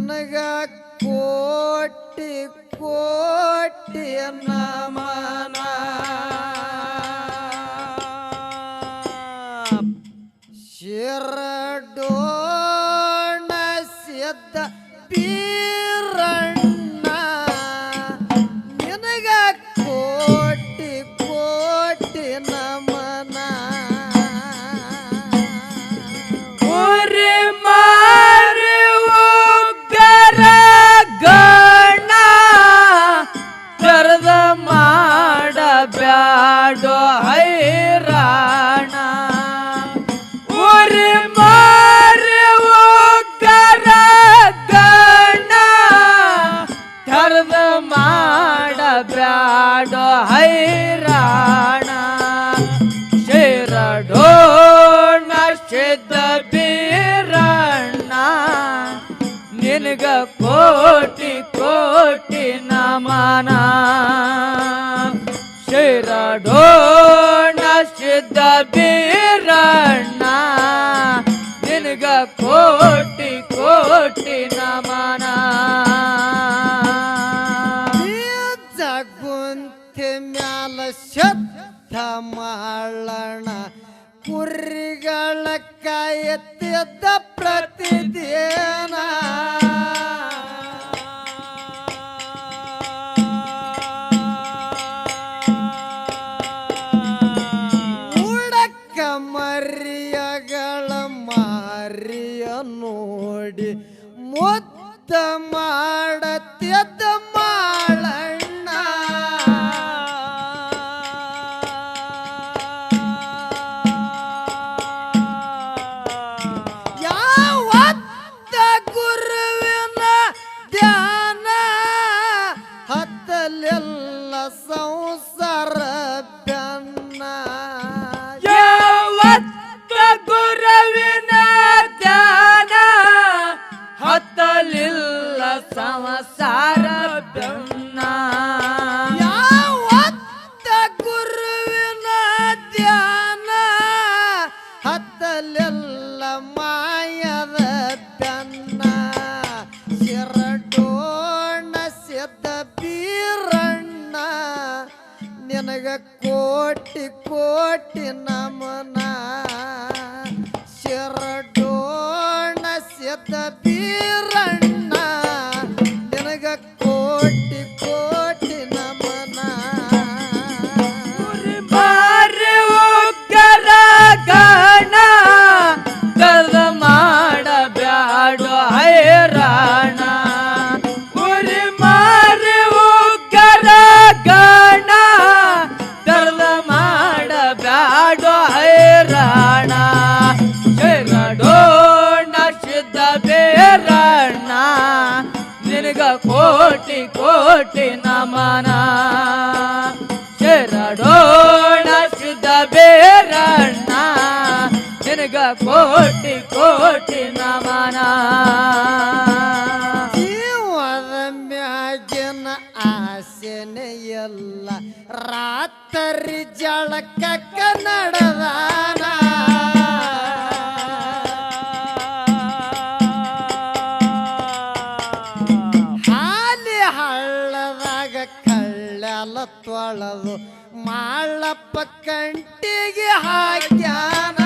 ನಿನಗ ಕೋಟಿ ಕೋಟಿ ನಮನ ಬೀರಣ್ಣ ನಿನಗ ಕೋಟಿ ಕೋಟಿ ನಮನ. ಶಿರಡೋಣ ಸಿದ್ಧ ಬೀ ಶ್ರೀಗಳ ಎತ್ತಿದ್ದ ಪ್ರತಿದಿನ ಉಡಕ್ಕ ಮರಿಯಗಳ ಮಾರಿಯ ನೋಡಿ ಮೊತ್ತ ಮಾಡಿ ಒಟ್ಟಿನ ಮನ ಕೋಟಿ ನಮನ. ಶರಡೋಣ ಸಿದ್ಧ ಬೇರಣ್ಣ. ನಿನಗ ಕೋಟಿ ಕೋಟಿ ನಮನ. ಎಲ್ಲ. ರಾತ್ರಿ ಜಳಕ ಕನ್ನಡದ ಹಳ್ಳ್ಯಾಲ ತೊಳದು ಮಾಳಪ್ಪ ಕಂಟಿಗೆ ಹಾಕ್ಯಾನ.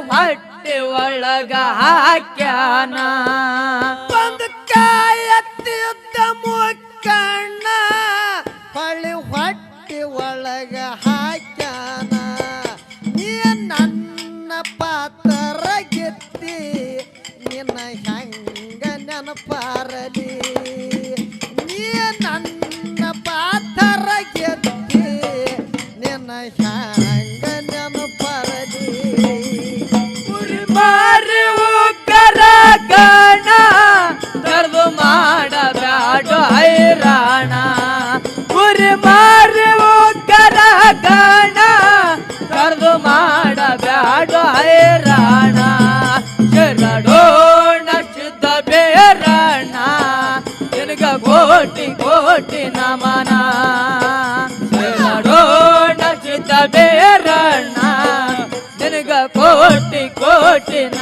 ಹೊಟ್ಟೆ ಒಳಗ ಹಾಕ್ಯಾನ.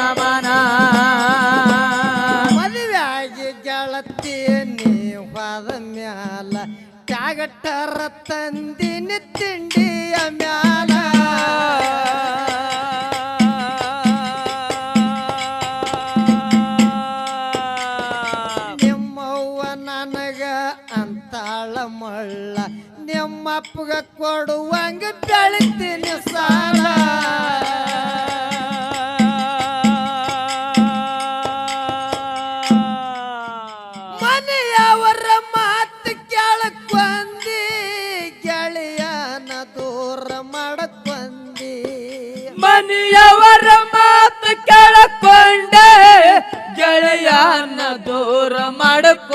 ನಮನ ಮದುವೆಯಾಗಿ ಗೆಳತಿ ನೀವಾದ ಮ್ಯಾಲ ಟ್ಯಾಗಟ್ಟರ ತಂದಿನ ತಿಂಡಿಯ ಮ್ಯಾಲ ನಿಮ್ಮವ್ವ ನನಗ ಅಂತಾಳ ಮಳ್ಳ ನಿಮ್ಮಪ್ಪಗ ಕೊಡುವಂಗ ಬೆಳಿತೀನಿ ಸಾಲ ಮನೆಯವರ ಮಾತು ಕೇಳಕೊಂಡೆ ಗೆಳೆಯನ ದೂರ ಮಾಡಿಕೊಂಡೆ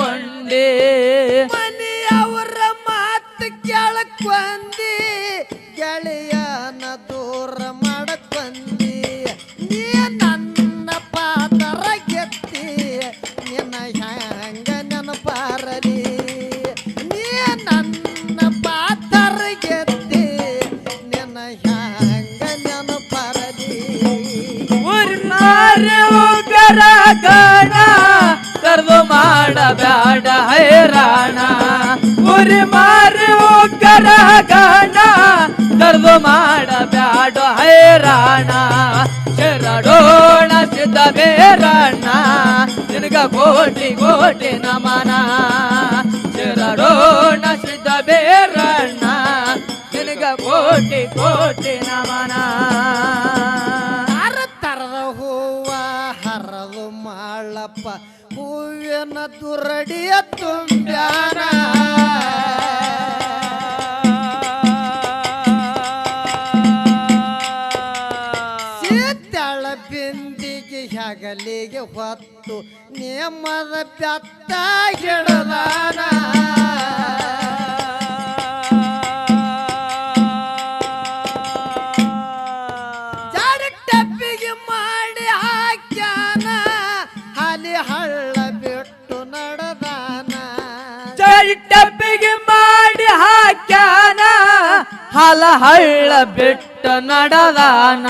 ಹೈರಾಣ ಉರಿ ಮಾರಿ ಉಗ್ರ ಗಣ ಕರ್ದು ಮಾಡಬೇಡ ಹೈರಾಣ. ಶರಣೋಣ ಸಿದ್ಧ ಬೇರಣ್ಣ. ನಿನಗ ಕೋಟಿ ಕೋಟಿ ನಮನ. ಶರಣೋಣ ಸಿದ್ಧ ಬೇರಣ್ಣ. ನಿನಗ ಕೋಟಿ ಕೋಟಿ ನಮನ. ತರದ ಹೂವ ಹರದು ಮಾಳಪ್ಪ. ಹೂವಿನ ದುರಡಿಯ ತುಂಬ್ಯಾನ ಹೆಗಲಿಗೆ ಹೊತ್ತು ನೇಮದ ಬೆತ್ತ ಗಿಡದಾನ. ಜಾಡ ಟಪ್ಪಿಗೆ ಮಾಡಿ ಹಾಕ್ಯಾನ ಹಾಲಿ ಹಳ್ಳ ಬಿಟ್ಟು ನಡೆದಾನ. ಟಪ್ಪಿಗೆ ಮಾಡಿ ಹಾಕ್ಯಾನ ಹಲ ಹಳ್ಳ ಬಿಟ್ಟು ನಡೆದಾನ.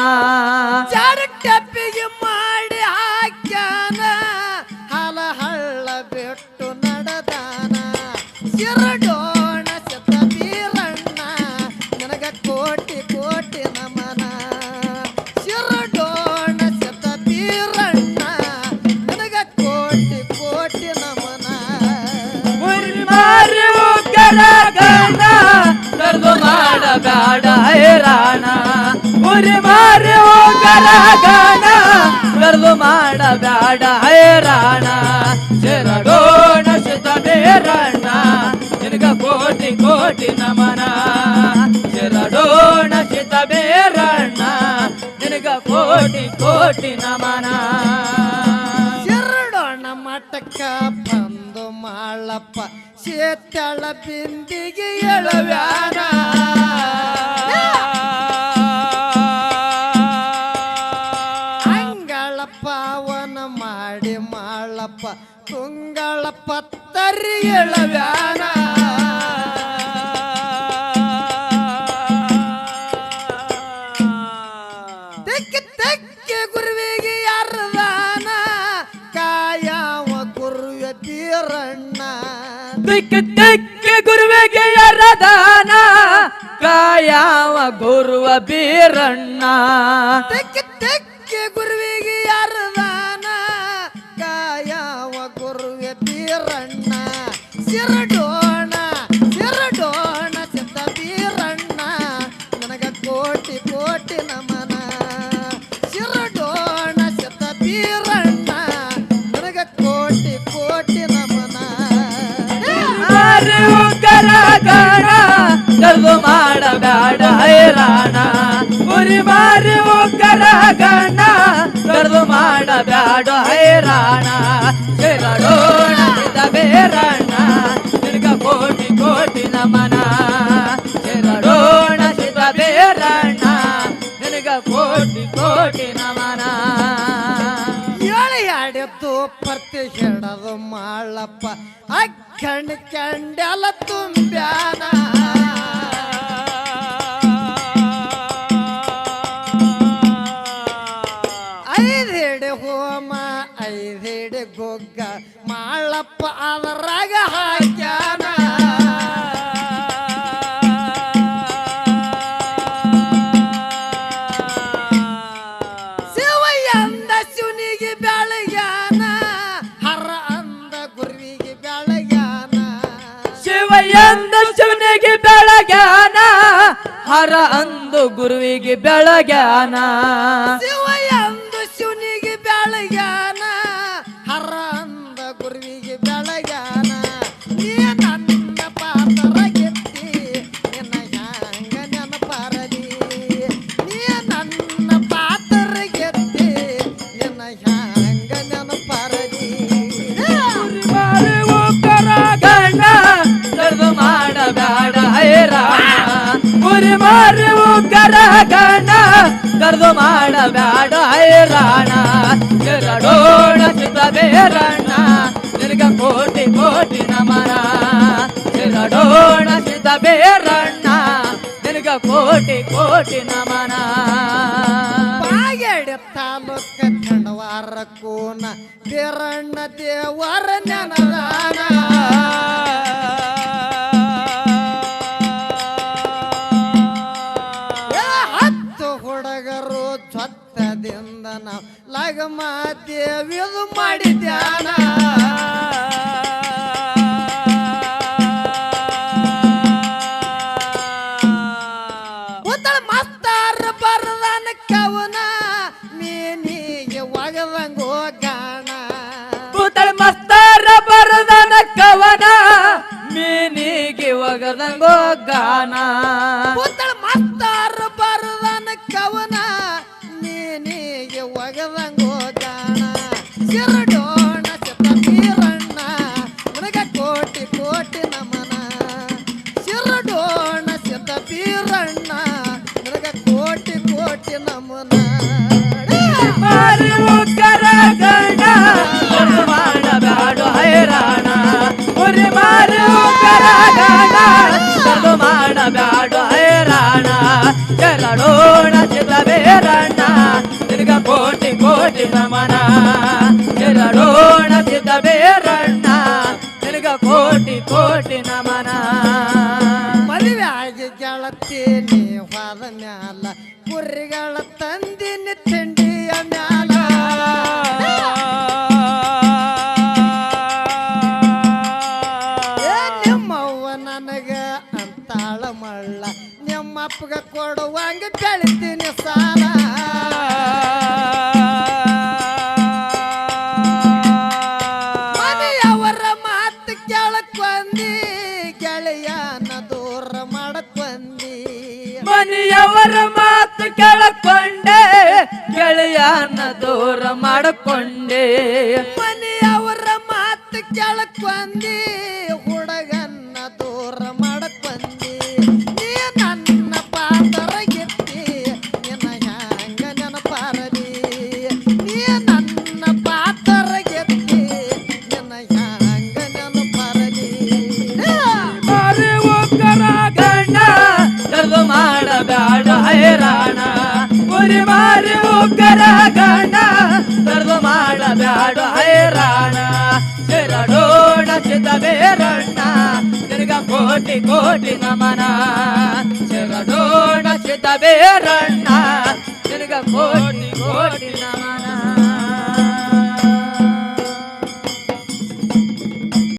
ಕರ್ದು ಮಾಡಬೇಡ ಹೈರಾಣ ಉರಿ ಮಾರಿ ಉಗ್ರ ಗಾನ ಕರ್ದು ಮಾಡಬೇಡ ಹೈರಾಣ ಶರಣೋಣ ಶಿತ ಬೇರಣ್ಣ ನಿನಗ ಕೋಟಿ ಕೋಟಿ ನಮನ. ಶರಣೋಣ ಶಿತ ಬೇರಣ್ಣ ನಿನಗ ಕೋಟಿ ಕೋಟಿ ನಮನ. ಸಿರಡೋಣ ಮಟ್ಟಕ್ಕ ಮಾಳಪ್ಪ ಸೇತಳ ಬಿಂದಿಗೆ ಎಳವ್ಯಾನ. ಅಂಗಳಪ್ಪ ಅವನ ಮಾಡಿ ಮಾಳಪ್ಪ ತುಂಗಳ ಪತ್ತರಿ ಎಳವ್ಯಾನ. ಬೀರಣ್ಣ ದಿಕ್ಕ ದಿಕ್ಕೆ ಗುರುವಿಗೆ ಯರದಾನ ಕಾಯಾವ ಗುರುವ ಬೀರಣ್ಣ. ತೆಕ್ಕೆ ತೆಕ್ಕೆ ಗುರುವಿಗೆ ಯಾರದಾನ ಉಗ್ರ ಕಲ್ಲು ಮಾಡಬೇಡ ಹೈರಾಣ ಉರಿ ಮಾರಿ ಉಗ್ರ ಗಣ ಕಲ್ಲು ಮಾಡಬೇಡ ಹೈರಾಣ ಶಿರಡೋಣ ಬೇರಣ್ಣ, ನಿನಗ ಕೋಟಿ ಕೋಟಿ ನಮನ. ಶಿರಡೋಣ ಸಿದ್ಧ ಬೇರಣ್ಣ, ನಿನಗ ಕೋಟಿ ಕೋಟಿ ನಮನ. ಹೇಳಿ ಆಡಿದ್ದು ಪರ್ತಿ ಹಿಡದು ಮಾಳಪ್ಪ. ಅಕ್ಕಣ್ಣ ಕಂಡಲ ತುಂಬ್ಯಾನ? ಐದೇಡೆ ಹೋಮ ಐದೇಡೆ ಗೊಗ್ಗ ಮಾಳಪ್ಪ ಅದರಾಗ ಹಾಕ್ಯಾನ? ಶಿವನಿಗೆ ಬೆಳಗ್ಯಾನ? ಹರ ಅಂದು ಗುರುವಿಗೆ ಬೆಳಗ್ಯಾನ? ಉರಿ ಮಾರುವು ಗಣ ಕರೆದು ಮಾಡಬೇಡ ಹೈರಾಣ ಎರಡೋಣ ಚಿತ್ತ ಬೇರಣ್ಣ ನಿನಗ ಕೋಟಿ ಕೋಟಿ ನಮನ. ಎರಡೋಣ ಚಿತ್ತ ಬೇರಣ್ಣ ನಿನಗ ಕೋಟಿ ಕೋಟಿ ನಮನ. ತಾಲೂಕ ಖಂಡವಾರ ಕೋನ ಬೀರಣ್ಣ ದೇವರ ನೆನದಾನ ಲಗಮ ದೇವಿದು ಮಾಡಿದ್ಯಾನ? ಉತ್ತಳ ಮಸ್ತಾರ ಬರದನ ಕವನ? ಮೀನಿಗೆ ಒಗದಂಗೋ ಗಾನ ಕೂತಳ ಮಸ್ತಾರ ಬರದನ ಕವನ? ಮೀನಿಗೆ ಒಗದಂಗೋ ಗಾನ ಉತ್ತಳ ಮಸ್ತಾರ ಸಿರಡೋಣ ಚಿತ್ತೀರಣ್ಣ ನನಗ ಕೋಟಿ ಕೋಟಿ ನಮನ. ಸಿರಡೋಣ ಸಿದ್ಧೀರಣ್ಣ ನನಗ ಕೋಟಿ ಕೋಟಿ ನಮನ ಹೈರಾಣ. ಉರಿ ಮಾರಿ ಮಾಡಬೇಡ ಹೈರಾಣ. ಎರಡೋಣ ಚಿತ್ತ ಬೇರಣ್ಣ ತಿರ್ಗ ಕೋಟಿ ಕೋಟಿ ನಮನ. ಆಗಿ ಹೊಲ ಮ್ಯಾಲ, ಕುರಿಗಳ ತಂದಿನ ತಿಂಡಿಯ ಮ್ಯಾಲ. ನಿಮ್ಮವ್ವ ನನಗ ಅಂತಾಳ ಮಳ್ಳ, ನಿಮ್ಮಪ್ಪಗ ಕೊಡುವಂಗ ಬೆಳಿತೀನಿ ಸಾಲ. ಮನೆಯವರ ಮಾತು ಕೇಳಕ್ಕೆ ಬಂದಿ ಗೆಳೆಯ ಮಾಡಕ್ಕೊಂದಿ ಮನೆಯವರ ಮಾತು ಕೇಳಕೊಂಡೆ ಗೆಳೆಯನ ದೂರ ಮಾಡಿಕೊಂಡೆ. ಮನೆಯವರ ಮಾತು ಕೇಳಕ್ಕೊಂದಿ ಉರಿ ಮಾರಿ ಒಕ್ಕರ ಗಂಡ ಕರೆದು ಮಾಡಬೇಡ ಹೈರಾಣ. ಎರಡೋಣ ಚಿತ್ತ ಬೇರಣ್ಣ ನಿನಗ ಕೋಟಿ ಕೋಟಿ ನಮನ. ಎರಡೋಣ ಚಿತ್ತ ಬೇರಣ್ಣ ನಿನಗ ಕೋಟಿ ಕೋಟಿ ನಮನ.